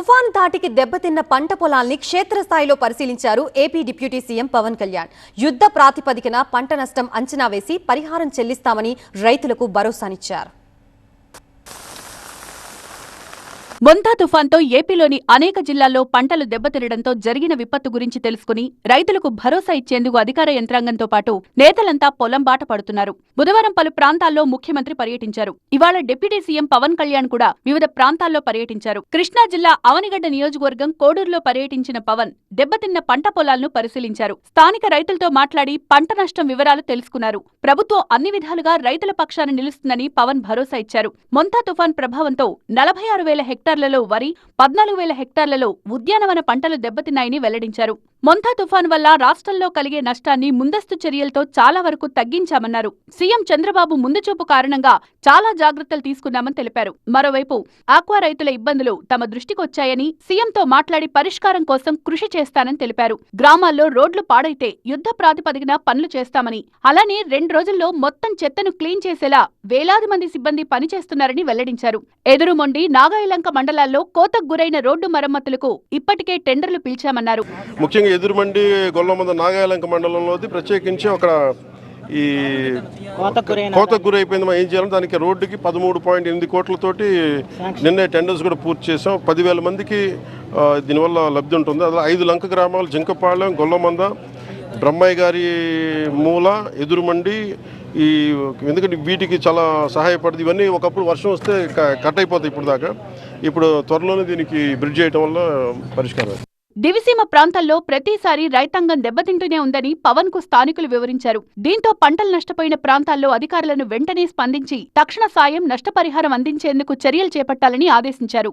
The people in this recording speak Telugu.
తుఫాన్ ధాటికి దెబ్బతిన్న పంట పొలాల్ని క్షేత్రస్థాయిలో పరిశీలించారు AP deputy CM Pawan Kalyan. యుద్ధ ప్రాతిపదికన పంట నష్టం అంచనా వేసి పరిహారం చెల్లిస్తామని రైతులకు భరోసానిచ్చారు. మొంతా తుఫాన్తో ఏపీలోని అనేక జిల్లాల్లో పంటలు దెబ్బతినడంతో జరిగిన విపత్తు గురించి తెలుసుకుని రైతులకు భరోసా ఇచ్చేందుకు అధికార యంత్రాంగంతో పాటు నేతలంతా పొలం బాట పడుతున్నారు. బుధవారం పలు ప్రాంతాల్లో ముఖ్యమంత్రి పర్యటించారు. ఇవాళ డిప్యూటీ సీఎం పవన్ కళ్యాణ్ కూడా వివిధ ప్రాంతాల్లో పర్యటించారు. కృష్ణా జిల్లా అవనిగడ్డ నియోజకవర్గం కోడూరులో పర్యటించిన పవన్ దెబ్బతిన్న పంట పొలాలను పరిశీలించారు. స్థానిక రైతులతో మాట్లాడి పంట నష్టం వివరాలు తెలుసుకున్నారు. ప్రభుత్వం అన్ని విధాలుగా రైతుల పక్షాన నిలుస్తుందని పవన్ భరోసా ఇచ్చారు. మొంతా తుఫాన్ ప్రభావంతో నలభై ఆరు వేల హెక్టార్లలో వరి పద్నాలుగు వేల హెక్టార్లలో ఉద్యానవన పంటలు దెబ్బతిన్నాయని వెల్లడించారు. మొంతా తుఫాన్ వల్ల రాష్ట్రంలో కలిగే నష్టాన్ని ముందస్తు చర్యలతో చాలా వరకు తగ్గించామన్నారు. సీఎం చంద్రబాబు ముందుచూపు కారణంగా చాలా జాగ్రత్తలు తీసుకున్నామని తెలిపారు. మరోవైపు ఆక్వా రైతుల ఇబ్బందులు తమ దృష్టికొచ్చాయని సీఎంతో మాట్లాడి పరిష్కారం కోసం కృషి చేస్తానని తెలిపారు. గ్రామాల్లో రోడ్లు పాడైతే యుద్ధ ప్రాతిపదికన పనులు చేస్తామని అలానే రెండు రోజుల్లో మొత్తం చెత్తను క్లీన్ చేసేలా వేలాది మంది సిబ్బంది పనిచేస్తున్నారని వెల్లడించారు. ఎదురుమొండి నాగాయలంక మండలాల్లో కోతకు గురైన రోడ్డు మరమ్మతులకు ఇప్పటికే టెండర్లు పిలిచామన్నారు. ముఖ్యంగా ఎదురుమండి గొల్లమంద నాగాయలంక మండలంలోది ప్రత్యేకించి ఒక ఈ కోతకు గురైపోయింది మనం ఏం చేయాలి దానికి రోడ్డుకి పదమూడు పాయింట్ ఎనిమిది కోట్లతోటి నిన్నే టెండర్స్ కూడా పూర్తి చేసాం పదివేల మందికి దీనివల్ల లబ్ధి ఉంటుంది. అలా ఐదు లంక గ్రామాలు జింకపాలెం గొల్లమంద బ్రహ్మయ్య గారి మూల ఎదురుమండి ఈ ఎందుకంటే వీటికి చాలా సహాయపడుతుంది. ఇవన్నీ ఒకప్పుడు వర్షం వస్తే కట్ అయిపోతాయి ఇప్పుడు దాకా ఇప్పుడు త్వరలోనే దీనికి బ్రిడ్జ్ చేయడం వల్ల పరిష్కారం దివిసీమ ప్రాంతాల్లో ప్రతిసారి రైతాంగం దెబ్బతింటూనే ఉందని పవన్కు స్థానికులు వివరించారు. దీంతో పంటలు నష్టపోయిన ప్రాంతాల్లో అధికారులను వెంటనే స్పందించి తక్షణ సాయం నష్టపరిహారం అందించేందుకు చర్యలు చేపట్టాలని ఆదేశించారు.